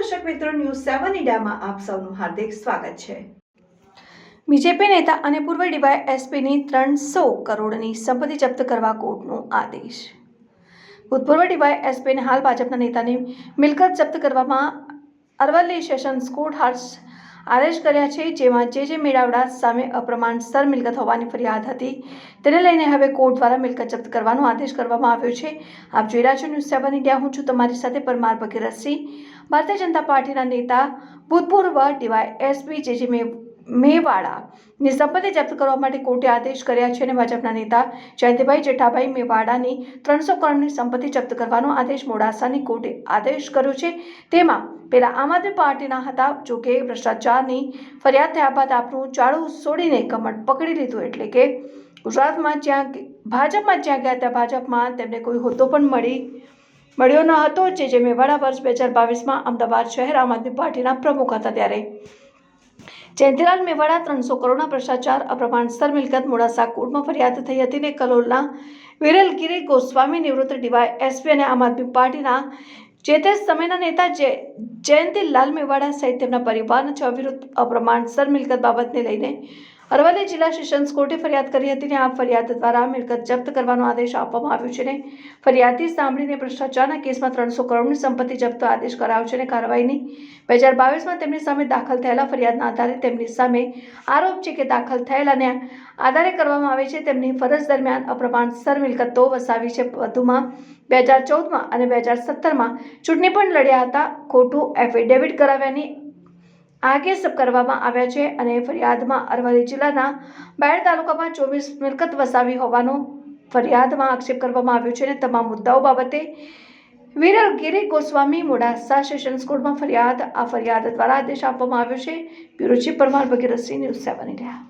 News સેવન ઇન્ડિયામાં આપ સૌનું હાર્દિક સ્વાગત છે. બીજેપી નેતા અને પૂર્વ ડીવાય એસપીની ત્રણસો કરોડની સંપત્તિ જપ્ત કરવા કોર્ટનો આદેશ. ભૂતપૂર્વ ડીવાય એસપીને હાલ ભાજપના નેતાની મિલકત જપ્ત કરવામાં અરવલ્લી સેશન્સ કોર્ટ હાલ આદેશ કર્યા છે, જેમાં જે જે મેળાવડા સામે અપ્રમાણસર મિલકત હોવાની ફરિયાદ હતી, તેને લઈને હવે કોર્ટ દ્વારા મિલકત જપ્ત કરવાનો આદેશ કરવામાં આવ્યો છે. આપ જોઈ રહ્યા છો, ન્યૂઝ સેવન ઇન્ડિયા. હું છું તમારી સાથે પરમાર ભગીરથસિંહ. ભારતીય જનતા પાર્ટીના નેતા ભૂતપૂર્વ ડીવાય એસપી જે જે મેવાડાની સંપત્તિ જપ્ત કરવા માટે કોર્ટે આદેશ કર્યા છે અને ભાજપના નેતા જયંતિભાઈ જેઠાભાઈ મેવાડાની ત્રણસો કરોડની સંપત્તિ જપ્ત કરવાનો આદેશ મોડાસાની કોર્ટે આદેશ કર્યો છે. તેમાં પેલા આમ આદમી પાર્ટીના હતા, જો કે ભ્રષ્ટાચારની ફરિયાદ થયા બાદ આપનું ચાળું છોડીને કમટ પકડી લીધું. એટલે કે ગુજરાતમાં જ્યાં ભાજપમાં જ્યાં ગયા ત્યાં ભાજપમાં તેમને કોઈ હોદ્દો પણ મળી, મળ્યો ન હતો, જે જે મેવાડા વર્ષ બે હજાર બાવીસમાં અમદાવાદ શહેર આમ આદમી પાર્ટીના પ્રમુખ હતા ત્યારે. જયંતિલાલ મેવાડા ત્રણસો કરોડના ભ્રષ્ટાચાર અપ્રમાણસર મિલકત મોડાસા કોર્ટમાં ફરિયાદ થઈ હતી ને કલોલના વિરલગીરી ગોસ્વામી નિવૃત્ત ડીવાય એસપી અને આમ આદમી પાર્ટીના જે તે સમયના નેતા જય જયંતિલાલ મેવાડા સહિત તેમના પરિવારના છ વિરુદ્ધ અપ્રમાણસર મિલકત બાબતને લઈને અરવલ્લી જિલ્લા સેશન્સ કોર્ટે ફરિયાદ કરી હતી ને આ ફરિયાદ દ્વારા મિલકત જપ્ત કરવાનો આદેશ આપવામાં આવ્યો છે ને. ફરિયાદી સાંભળીને ભ્રષ્ટાચારના કેસમાં ત્રણસો કરોડની સંપત્તિ જપ્ત આદેશ કરાયો છે અને કાર્યવાહીની. બે હજાર બાવીસમાં તેમની સામે દાખલ થયેલા ફરિયાદના આધારે તેમની સામે આરોપ છે કે દાખલ થયેલાને આધારે કરવામાં આવે છે. તેમની ફરજ દરમિયાન અપ્રમાણસર મિલકતો વસાવી છે. વધુમાં બે હજાર ચૌદમાં અને બે હજાર સત્તરમાં ચૂંટણી પણ લડ્યા હતા. ખોટું એફિડેવિટ કરાવ્યાની આદેશ કરવામાં આવ્યા છે અને ફરિયાદમાં અરવલ્લી જિલ્લાના બાયડ તાલુકામાં ચોવીસ મિલકત વસાવી હોવાનો ફરિયાદમાં આક્ષેપ કરવામાં આવ્યો છે અને તમામ મુદ્દાઓ બાબતે વિરલ ગિરી ગોસ્વામી મોડાસા સેશન્સ કોર્ટમાં ફરિયાદ, આ ફરિયાદ દ્વારા આદેશ આપવામાં આવ્યો છે. Bureau Parmar C news seven India.